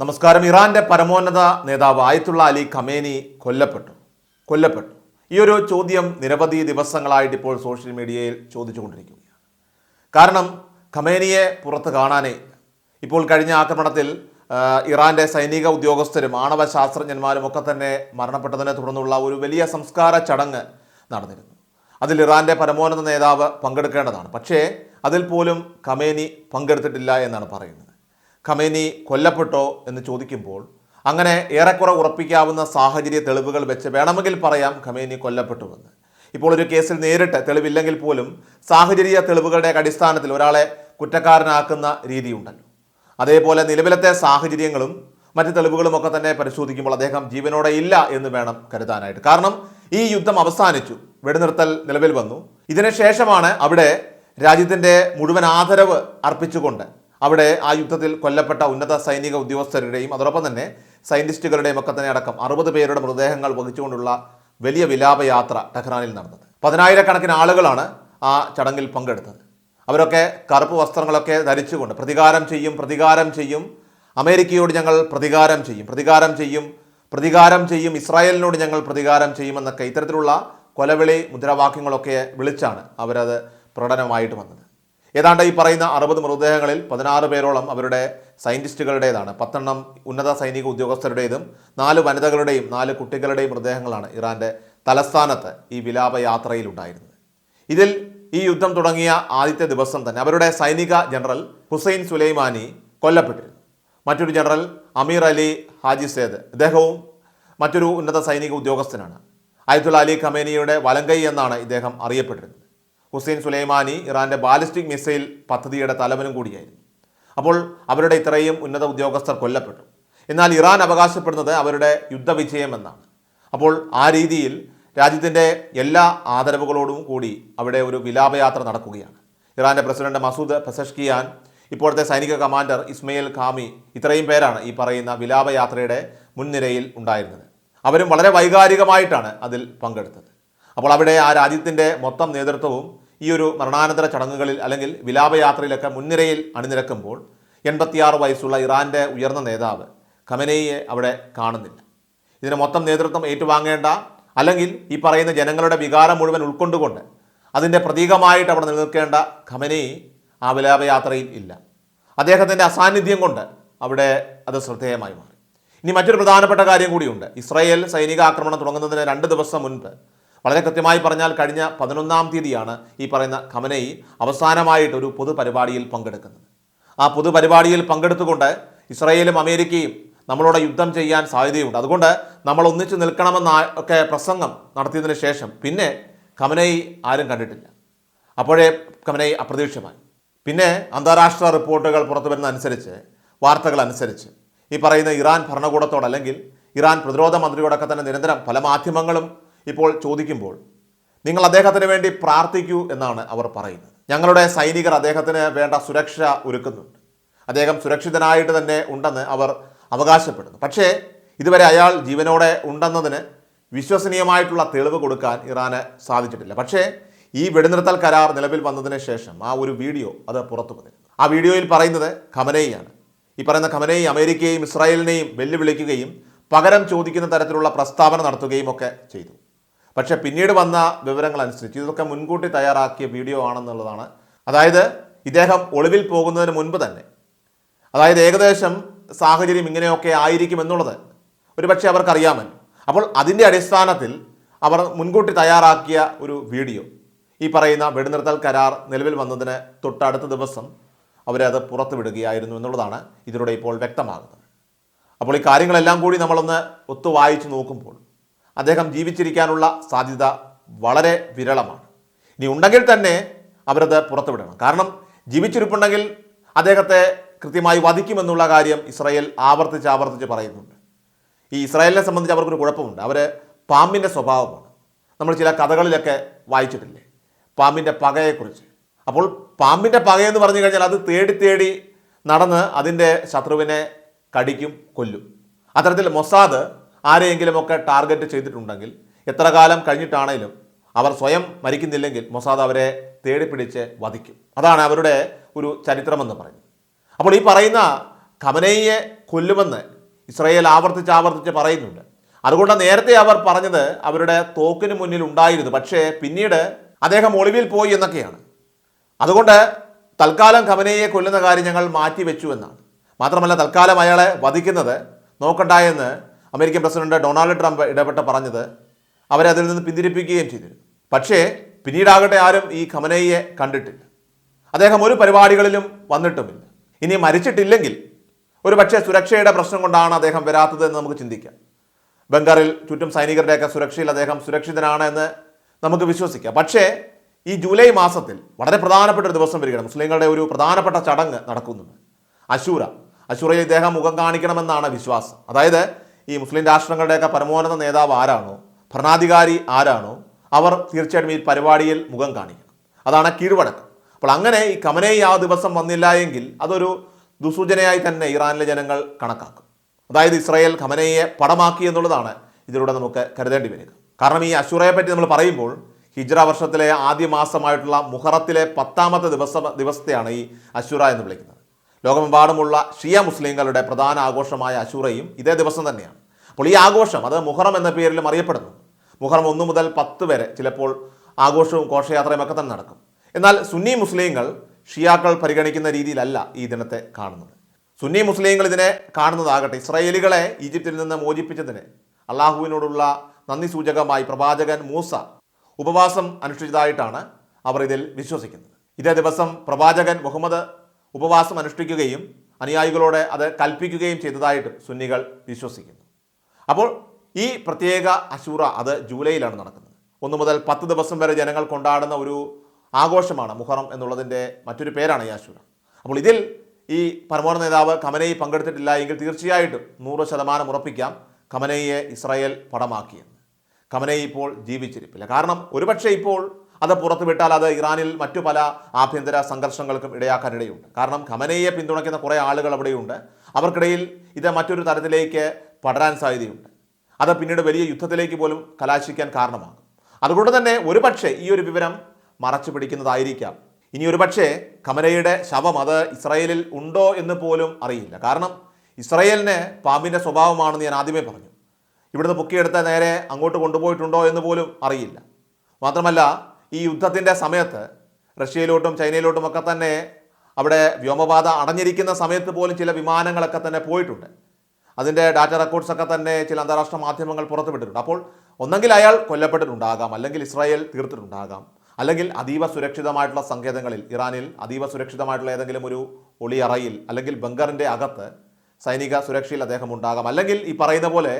നമസ്കാരം. ഇറാന്റെ പരമോന്നത നേതാവ് ആയത്തുള്ള അലി ഖമേനി കൊല്ലപ്പെട്ടു. കൊല്ലപ്പെട്ടു. ഈ ഒരു ചോദ്യം നിരവധി ദിവസങ്ങളായിട്ട് ഇപ്പോൾ സോഷ്യൽ മീഡിയയിൽ ചോദിച്ചുകൊണ്ടിരിക്കുകയാണ്. കാരണം ഖമേനിയെ പുറത്ത് കാണാനേ ഇപ്പോൾ കഴിഞ്ഞ ആക്രമണത്തിൽ ഇറാന്റെ സൈനിക ഉദ്യോഗസ്ഥരും ആണവ ശാസ്ത്രജ്ഞന്മാരും ഒക്കെ തന്നെ മരണപ്പെട്ടതിനെ തുടർന്നുള്ള ഒരു വലിയ സംസ്കാര ചടങ്ങ് നടന്നിരുന്നു. അതിൽ ഇറാന്റെ പരമോന്നത നേതാവ് പങ്കെടുക്കേണ്ടതാണ്. പക്ഷേ അതിൽ പോലും ഖമേനി പങ്കെടുത്തിട്ടില്ല എന്നാണ് പറയുന്നത്. ഖമേനി കൊല്ലപ്പെട്ടോ എന്ന് ചോദിക്കുമ്പോൾ അങ്ങനെ ഏറെക്കുറെ ഉറപ്പിക്കാവുന്ന സാഹചര്യ തെളിവുകൾ വെച്ച് വേണമെങ്കിൽ പറയാം ഖമേനി കൊല്ലപ്പെട്ടുവെന്ന്. ഇപ്പോൾ ഒരു കേസിൽ നേരിട്ട് തെളിവില്ലെങ്കിൽ പോലും സാഹചര്യ തെളിവുകളുടെ അടിസ്ഥാനത്തിൽ ഒരാളെ കുറ്റക്കാരനാക്കുന്ന രീതിയുണ്ടല്ലോ. അതേപോലെ നിലവിലത്തെ സാഹചര്യങ്ങളും മറ്റ് തെളിവുകളുമൊക്കെ തന്നെ പരിശോധിക്കുമ്പോൾ അദ്ദേഹം ജീവനോടെ ഇല്ല എന്ന് വേണം കരുതാനായിട്ട്. കാരണം ഈ യുദ്ധം അവസാനിച്ചു വെടിനിർത്തൽ നിലവിൽ വന്നു. ഇതിനുശേഷമാണ് അവിടെ രാജ്യത്തിന്റെ മുഴുവൻ ആദരവ് അർപ്പിച്ചുകൊണ്ട് അവിടെ ആ യുദ്ധത്തിൽ കൊല്ലപ്പെട്ട ഉന്നത സൈനിക ഉദ്യോഗസ്ഥരുടെയും അതോടൊപ്പം തന്നെ സയന്റിസ്റ്റുകളുടെയും ഒക്കെ തന്നെ അടക്കം അറുപത് പേരുടെ മൃതദേഹങ്ങൾ വഹിച്ചുകൊണ്ടുള്ള വലിയ വിലാപയാത്ര ടെഹ്റാനിൽ നടന്നത്. പതിനായിരക്കണക്കിന് ആളുകളാണ് ആ ചടങ്ങിൽ പങ്കെടുത്തത്. അവരൊക്കെ കറുപ്പ് വസ്ത്രങ്ങളൊക്കെ ധരിച്ചുകൊണ്ട് പ്രതികാരം ചെയ്യും പ്രതികാരം ചെയ്യും. അമേരിക്കയോട് ഞങ്ങൾ പ്രതികാരം ചെയ്യും പ്രതികാരം ചെയ്യും പ്രതികാരം ചെയ്യും. ഇസ്രായേലിനോട് ഞങ്ങൾ പ്രതികാരം ചെയ്യുമെന്നൊക്കെ ഇത്തരത്തിലുള്ള കൊലവിളി മുദ്രാവാക്യങ്ങളൊക്കെ വിളിച്ചാണ് അവരത് പ്രകടനമായിട്ട് വന്നത്. ഏതാണ്ട് ഈ പറയുന്ന അറുപത് മൃതദേഹങ്ങളിൽ പതിനാറ് പേരോളം അവരുടെ സയന്റിസ്റ്റുകളുടേതാണ് പത്തെണ്ണം ഉന്നത സൈനിക ഉദ്യോഗസ്ഥരുടേതും നാല് വനിതകളുടെയും നാല് കുട്ടികളുടെയും മൃതദേഹങ്ങളാണ് ഇറാന്റെ തലസ്ഥാനത്ത് ഈ വിലാപയാത്രയിലുണ്ടായിരുന്നത്. ഇതിൽ ഈ യുദ്ധം തുടങ്ങിയ ആദ്യത്തെ ദിവസം തന്നെ അവരുടെ സൈനിക ജനറൽ ഹുസൈൻ സുലൈമാനി കൊല്ലപ്പെട്ടിരുന്നു. മറ്റൊരു general Amir Ali Hajizadeh ഇദ്ദേഹവും മറ്റൊരു ഉന്നത സൈനിക ഉദ്യോഗസ്ഥനാണ്. ആയത്തുള്ള അലി ഖമേനിയുടെ വലങ്കൈ എന്നാണ് ഇദ്ദേഹം അറിയപ്പെട്ടിരുന്നത്. ഹുസൈൻ സുലൈമാനി ഇറാന്റെ ബാലിസ്റ്റിക് മിസൈൽ പദ്ധതിയുടെ തലവനും കൂടിയായിരുന്നു. അപ്പോൾ അവരുടെ ഇത്രയും ഉന്നത ഉദ്യോഗസ്ഥർ കൊല്ലപ്പെട്ടു. എന്നാൽ ഇറാൻ അവകാശപ്പെടുന്നത് അവരുടെ യുദ്ധവിജയം എന്നാണ്. അപ്പോൾ ആ രീതിയിൽ രാജ്യത്തിന്റെ എല്ലാ ആദരവുകളോടും കൂടി അവിടെ ഒരു വിലാപയാത്ര നടക്കുകയാണ്. ഇറാന്റെ പ്രസിഡന്റ് മസൂദ് പെസഷ്കിയാൻ ഇപ്പോഴത്തെ സൈനിക കമാൻഡർ ഇസ്മയിൽ ഖാമി ഇത്രയും പേരാണ് ഈ പറയുന്ന വിലാപയാത്രയുടെ മുൻനിരയിൽ ഉണ്ടായിരുന്നത്. അവരും വളരെ വൈകാരികമായിട്ടാണ് അതിൽ പങ്കെടുത്തത്. അപ്പോൾ അവിടെ ആ രാജ്യത്തിന്റെ മൊത്തം നേതൃത്വവും ഈ ഒരു മരണാനന്തര ചടങ്ങുകളിൽ അല്ലെങ്കിൽ വിലാപയാത്രയിലൊക്കെ മുൻനിരയിൽ അണിനിരക്കുമ്പോൾ എൺപത്തിയാറ് വയസ്സുള്ള ഇറാന്റെ ഉയർന്ന നേതാവ് ഖമനയെ അവിടെ കാണുന്നില്ല. ഇതിന് മൊത്തം നേതൃത്വം ഏറ്റുവാങ്ങേണ്ട അല്ലെങ്കിൽ ഈ പറയുന്ന ജനങ്ങളുടെ വികാരം മുഴുവൻ ഉൾക്കൊണ്ടുകൊണ്ട് അതിന്റെ പ്രതീകമായിട്ട് അവിടെ നിലനിൽക്കേണ്ട ഖമനയി ആ വിലാപയാത്രയിൽ ഇല്ല. അദ്ദേഹത്തിന്റെ അസാന്നിധ്യം കൊണ്ട് അവിടെ അത് ശ്രദ്ധേയമായി മാറി. ഇനി മറ്റൊരു പ്രധാനപ്പെട്ട കാര്യം കൂടിയുണ്ട്. ഇസ്രായേൽ സൈനിക ആക്രമണം തുടങ്ങുന്നതിന് രണ്ട് ദിവസം മുൻപ് വളരെ കൃത്യമായി പറഞ്ഞാൽ കഴിഞ്ഞ പതിനൊന്നാം തീയതിയാണ് ഈ പറയുന്ന ഖമനയി അവസാനമായിട്ട് ഒരു പൊതുപരിപാടിയിൽ പങ്കെടുക്കുന്നത്. ആ പൊതുപരിപാടിയിൽ പങ്കെടുത്തുകൊണ്ട് ഇസ്രയേലും അമേരിക്കയും നമ്മളോട് യുദ്ധം ചെയ്യാൻ സാധ്യതയുണ്ട്. അതുകൊണ്ട് നമ്മൾ ഒന്നിച്ചു നിൽക്കണമെന്ന ഒക്കെ പ്രസംഗം നടത്തിയതിന് ശേഷം പിന്നെ ഖമനയി ആരും കണ്ടിട്ടില്ല. അപ്പോഴേ ഖമനയി അപ്രതീക്ഷിതമായി. പിന്നെ അന്താരാഷ്ട്ര റിപ്പോർട്ടുകൾ പുറത്തു വരുന്ന അനുസരിച്ച് വാർത്തകൾ അനുസരിച്ച് ഈ പറയുന്ന ഇറാൻ ഭരണകൂടത്തോട് അല്ലെങ്കിൽ ഇറാൻ പ്രതിരോധ മന്ത്രിയോടൊക്കെ തന്നെ നിരന്തരം പല മാധ്യമങ്ങളും ഇപ്പോൾ ചോദിക്കുമ്പോൾ നിങ്ങൾ അദ്ദേഹത്തിന് വേണ്ടി പ്രാർത്ഥിക്കൂ എന്നാണ് അവർ പറയുന്നത്. ഞങ്ങളുടെ സൈനികർ അദ്ദേഹത്തിന് വേണ്ട സുരക്ഷ ഒരുക്കുന്നുണ്ട്. അദ്ദേഹം സുരക്ഷിതനായിട്ട് തന്നെ ഉണ്ടെന്ന് അവർ അവകാശപ്പെടുന്നു. പക്ഷേ ഇതുവരെ അയാൾ ജീവനോടെ ഉണ്ടെന്നതിന് വിശ്വസനീയമായിട്ടുള്ള തെളിവ് കൊടുക്കാൻ ഇറാന് സാധിച്ചിട്ടില്ല. പക്ഷേ ഈ വെടിനിർത്തൽ കരാർ നിലവിൽ വന്നതിന് ശേഷം ആ ഒരു വീഡിയോ അത് പുറത്തു വന്നിരുന്നു. ആ വീഡിയോയിൽ പറയുന്നത് ഖമനയിയാണ്. ഈ പറയുന്ന ഖമനയി അമേരിക്കയെയും ഇസ്രായേലിനെയും വെല്ലുവിളിക്കുകയും പകരം ചോദിക്കുന്ന തരത്തിലുള്ള പ്രസ്താവന നടത്തുകയും ഒക്കെ ചെയ്തു. പക്ഷേ പിന്നീട് വന്ന വിവരങ്ങൾ അനുസരിച്ച് ഇതൊക്കെ മുൻകൂട്ടി തയ്യാറാക്കിയ വീഡിയോ ആണെന്നുള്ളതാണ്. അതായത് ഇദ്ദേഹം ഒളിവിൽ പോകുന്നതിന് മുൻപ് തന്നെ. അതായത് ഏകദേശം സാഹചര്യം ഇങ്ങനെയൊക്കെ ആയിരിക്കും എന്നുള്ളത് ഒരുപക്ഷെ അവർക്കറിയാമല്ലോ. അപ്പോൾ അതിന്റെ അടിസ്ഥാനത്തിൽ അവർ മുൻകൂട്ടി തയ്യാറാക്കിയ ഒരു വീഡിയോ. ഈ പറയുന്ന വെടിനിർത്തൽ കരാർ നിലവിൽ വന്നതിന് തൊട്ടടുത്ത ദിവസം അവരത് പുറത്തുവിടുകയായിരുന്നു എന്നുള്ളതാണ് ഇതിലൂടെ ഇപ്പോൾ വ്യക്തമാകുന്നത്. അപ്പോൾ ഈ കാര്യങ്ങളെല്ലാം കൂടി നമ്മളൊന്ന് ഒത്തു വായിച്ചു നോക്കുമ്പോൾ അദ്ദേഹം ജീവിച്ചിരിക്കാനുള്ള സാധ്യത വളരെ വിരളമാണ്. ഇനി ഉണ്ടെങ്കിൽ തന്നെ അവരത് പുറത്തുവിടണം. കാരണം ജീവിച്ചിരിപ്പുണ്ടെങ്കിൽ അദ്ദേഹത്തെ കൃത്യമായി വധിക്കുമെന്നുള്ള കാര്യം ഇസ്രായേൽ ആവർത്തിച്ച് ആവർത്തിച്ച് പറയുന്നുണ്ട്. ഈ ഇസ്രായേലിനെ സംബന്ധിച്ച് അവർക്കൊരു കുഴപ്പമുണ്ട്. അവർ പാമ്പിന്റെ സ്വഭാവമാണ്. നമ്മൾ ചില കഥകളിലൊക്കെ വായിച്ചിട്ടില്ലേ? പാമ്പിന്റെ പകയെക്കുറിച്ച്. അപ്പോൾ പാമ്പിന്റെ പകയെന്ന് പറഞ്ഞു കഴിഞ്ഞാൽ അത് തേടി തേടി നടന്ന് അതിന്റെ ശത്രുവിനെ കടിക്കും കൊല്ലും. അത്തരത്തിൽ മൊസാദ് ആരെയെങ്കിലുമൊക്കെ ടാർഗറ്റ് ചെയ്തിട്ടുണ്ടെങ്കിൽ എത്ര കാലം കഴിഞ്ഞിട്ടാണേലും അവർ സ്വയം മരിക്കുന്നില്ലെങ്കിൽ മൊസാദ് അവരെ തേടിപ്പിടിച്ച് വധിക്കും. അതാണ് അവരുടെ ഒരു ചരിത്രമെന്ന് പറയുന്നത്. അപ്പോൾ ഈ പറയുന്ന ഖമനയെ കൊല്ലുമെന്ന് ഇസ്രയേൽ ആവർത്തിച്ച് ആവർത്തിച്ച് പറയുന്നുണ്ട്. അതുകൊണ്ട് നേരത്തെ അവർ പറഞ്ഞത് അവരുടെ തോക്കിന് മുന്നിൽ ഉണ്ടായിരുന്നു. പക്ഷേ പിന്നീട് അദ്ദേഹം ഒളിവിൽ പോയി എന്നൊക്കെയാണ്. അതുകൊണ്ട് തൽക്കാലം ഖമനയെ കൊല്ലുന്ന കാര്യം ഞങ്ങൾ മാറ്റിവെച്ചു എന്നാണ്. മാത്രമല്ല തൽക്കാലം അയാളെ വധിക്കുന്നത് നോക്കണ്ട എന്ന് അമേരിക്കൻ പ്രസിഡന്റ് ഡൊണാൾഡ് ട്രംപ് ഇടപെട്ട് പറഞ്ഞത് അവരെ അതിൽ നിന്ന് പിന്തിരിപ്പിക്കുകയും ചെയ്തിരുന്നു പക്ഷേ പിന്നീടാകട്ടെ ആരും ഈ ഖമനയെ കണ്ടിട്ടില്ല. അദ്ദേഹം ഒരു പരിപാടികളിലും വന്നിട്ടുമില്ല. ഇനി മരിച്ചിട്ടില്ലെങ്കിൽ ഒരു പക്ഷേ സുരക്ഷയുടെ പ്രശ്നം കൊണ്ടാണ് അദ്ദേഹം വരാത്തത് എന്ന് നമുക്ക് ചിന്തിക്കാം. ബംഗാളിൽ ചുറ്റും സൈനികരുടെയൊക്കെ സുരക്ഷയിൽ അദ്ദേഹം സുരക്ഷിതനാണ് എന്ന് നമുക്ക് വിശ്വസിക്കാം. പക്ഷേ ഈ ജൂലൈ മാസത്തിൽ വളരെ പ്രധാനപ്പെട്ട ഒരു ദിവസം വരികയാണ്. മുസ്ലിങ്ങളുടെ ഒരു പ്രധാനപ്പെട്ട ചടങ്ങ് നടക്കുന്നുണ്ട്. അശൂര അശൂറയിൽ ഇദ്ദേഹം മുഖം കാണിക്കണമെന്നാണ് വിശ്വാസം. അതായത് ഈ മുസ്ലിം രാഷ്ട്രങ്ങളുടെയൊക്കെ പരമോന്നത നേതാവ് ആരാണോ? ഭരണാധികാരി ആരാണോ? അവർ തീർച്ചയായിട്ടും ഈ പരിപാടിയിൽ മുഖം കാണിക്കണം. അതാണ് കീഴ്വഴക്കം. അപ്പോൾ അങ്ങനെ ഈ കമനയി ആ ദിവസം വന്നില്ല എങ്കിൽ അതൊരു ദുസൂചനയായി തന്നെ ഇറാനിലെ ജനങ്ങൾ കണക്കാക്കും. അതായത് ഇസ്രായേൽ ഖമനയെ പടമാക്കി എന്നുള്ളതാണ് ഇതിലൂടെ നമുക്ക് കരുതേണ്ടി വരിക. കാരണം ഈ അശുറയെ പറ്റി നമ്മൾ പറയുമ്പോൾ ഹിജ്ര വർഷത്തിലെ ആദ്യ മാസമായിട്ടുള്ള മുഹറത്തിലെ പത്താമത്തെ ദിവസ ദിവസത്തെയാണ് ഈ അശുറ എന്ന് വിളിക്കുന്നത്. ലോകമെമ്പാടുമുള്ള ഷിയ മുസ്ലിങ്ങളുടെ പ്രധാന ആഘോഷമായ അശൂറയും ഇതേ ദിവസം തന്നെയാണ്. അപ്പോൾ ഈ ആഘോഷം അത് മുഹറം എന്ന പേരിലും അറിയപ്പെടുന്നു. മുഹറം ഒന്ന് മുതൽ പത്ത് വരെ ചിലപ്പോൾ ആഘോഷവും ഘോഷയാത്രയും ഒക്കെ തന്നെ നടക്കും. എന്നാൽ സുന്നി മുസ്ലിങ്ങൾ ഷിയാക്കൾ പരിഗണിക്കുന്ന രീതിയിലല്ല ഈ ദിനത്തെ കാണുന്നത്. സുന്നി മുസ്ലിങ്ങൾ ഇതിനെ കാണുന്നതാകട്ടെ ഇസ്രായേലികളെ ഈജിപ്തിൽ നിന്ന് മോചിപ്പിച്ചതിന് അള്ളാഹുവിനോടുള്ള നന്ദി സൂചകമായി പ്രവാചകൻ മൂസ ഉപവാസം അനുഷ്ഠിച്ചതായിട്ടാണ് അവർ ഇതിൽ വിശ്വസിക്കുന്നത്. ഇതേ ദിവസം പ്രവാചകൻ മുഹമ്മദ് ഉപവാസം അനുഷ്ഠിക്കുകയും അനുയായികളോട് അത് കൽപ്പിക്കുകയും ചെയ്തതായിട്ട് സുന്നികൾ വിശ്വസിക്കുന്നു. അപ്പോൾ ഈ പ്രത്യേക അശൂറ അത് ജൂലൈയിലാണ് നടക്കുന്നത്. ഒന്ന് മുതൽ പത്ത് ദിവസം വരെ ജനങ്ങൾ കൊണ്ടാടുന്ന ഒരു ആഘോഷമാണ് മുഹറം എന്നുള്ളതിന്റെ മറ്റൊരു പേരാണ് ഈ അശൂറ. അപ്പോൾ ഇതിൽ ഈ പരമോന്നത നേതാവ് ഖമനയി പങ്കെടുത്തിട്ടില്ല എങ്കിൽ തീർച്ചയായിട്ടും നൂറ് ശതമാനം ഉറപ്പിക്കാം ഖമനയെ ഇസ്രായേൽ പടമാക്കിയെന്ന്. ഖമനയി ഇപ്പോൾ ജീവിച്ചിരിപ്പില്ല. കാരണം ഒരുപക്ഷെ ഇപ്പോൾ അത് പുറത്തുവിട്ടാൽ അത് ഇറാനിൽ മറ്റു പല ആഭ്യന്തര സംഘർഷങ്ങൾക്കും ഇടയാക്കാനിടയുണ്ട്. കാരണം ഖമനയെ പിന്തുണയ്ക്കുന്ന കുറേ ആളുകൾ അവിടെയുണ്ട്. അവർക്കിടയിൽ ഇത് മറ്റൊരു തരത്തിലേക്ക് പടരാൻ സാധ്യതയുണ്ട്. അത് പിന്നീട് വലിയ യുദ്ധത്തിലേക്ക് പോലും കലാശിക്കാൻ കാരണമാകും. അതുകൊണ്ട് തന്നെ ഒരുപക്ഷെ ഈ ഒരു വിവരം മറച്ചു പിടിക്കുന്നതായിരിക്കാം. ഇനി ഒരുപക്ഷെ ഖമനയുടെ ശവം അത് ഇസ്രയേലിൽ ഉണ്ടോ എന്ന് പോലും അറിയില്ല. കാരണം ഇസ്രയേലിന് പാമ്പിന്റെ സ്വഭാവമാണെന്ന് ഞാൻ ആദ്യമേ പറഞ്ഞു. ഇവിടുന്ന് പൊക്കിയെടുത്ത നേരെ അങ്ങോട്ട് കൊണ്ടുപോയിട്ടുണ്ടോ എന്ന് പോലും അറിയില്ല. മാത്രമല്ല ഈ യുദ്ധത്തിന്റെ സമയത്ത് റഷ്യയിലോട്ടും ചൈനയിലോട്ടും ഒക്കെ തന്നെ അവിടെ വ്യോമപാത അടഞ്ഞിരിക്കുന്ന സമയത്ത് പോലും ചില വിമാനങ്ങളൊക്കെ തന്നെ പോയിട്ടുണ്ട്. അതിന്റെ ഡാറ്റ റെക്കോർഡ്സ് ഒക്കെ തന്നെ ചില അന്താരാഷ്ട്ര മാധ്യമങ്ങൾ പുറത്തുവിട്ടിട്ടുണ്ട്. അപ്പോൾ ഒന്നെങ്കിൽ അയാൾ കൊല്ലപ്പെട്ടിട്ടുണ്ടാകാം അല്ലെങ്കിൽ ഇസ്രായേൽ തീർത്തിട്ടുണ്ടാകാം അല്ലെങ്കിൽ അതീവ സുരക്ഷിതമായിട്ടുള്ള സങ്കേതങ്ങളിൽ ഇറാനിൽ അതീവ സുരക്ഷിതമായിട്ടുള്ള ഏതെങ്കിലും ഒരു ഒളിയറയിൽ അല്ലെങ്കിൽ ബങ്കറിന്റെ അകത്ത് സൈനിക സുരക്ഷയിൽ അദ്ദേഹം ഉണ്ടാകാം. അല്ലെങ്കിൽ ഈ പറയുന്ന പോലെ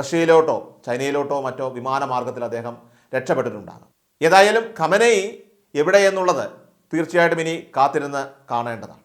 റഷ്യയിലോട്ടോ ചൈനയിലോട്ടോ മറ്റോ വിമാനമാർഗത്തിൽ അദ്ദേഹം രക്ഷപ്പെട്ടിട്ടുണ്ടാകാം. ഏതായാലും ഖമനയി എവിടെയെന്നുള്ളത് തീർച്ചയായിട്ടും ഇനി കാത്തിരുന്ന് കാണേണ്ടതാണ്.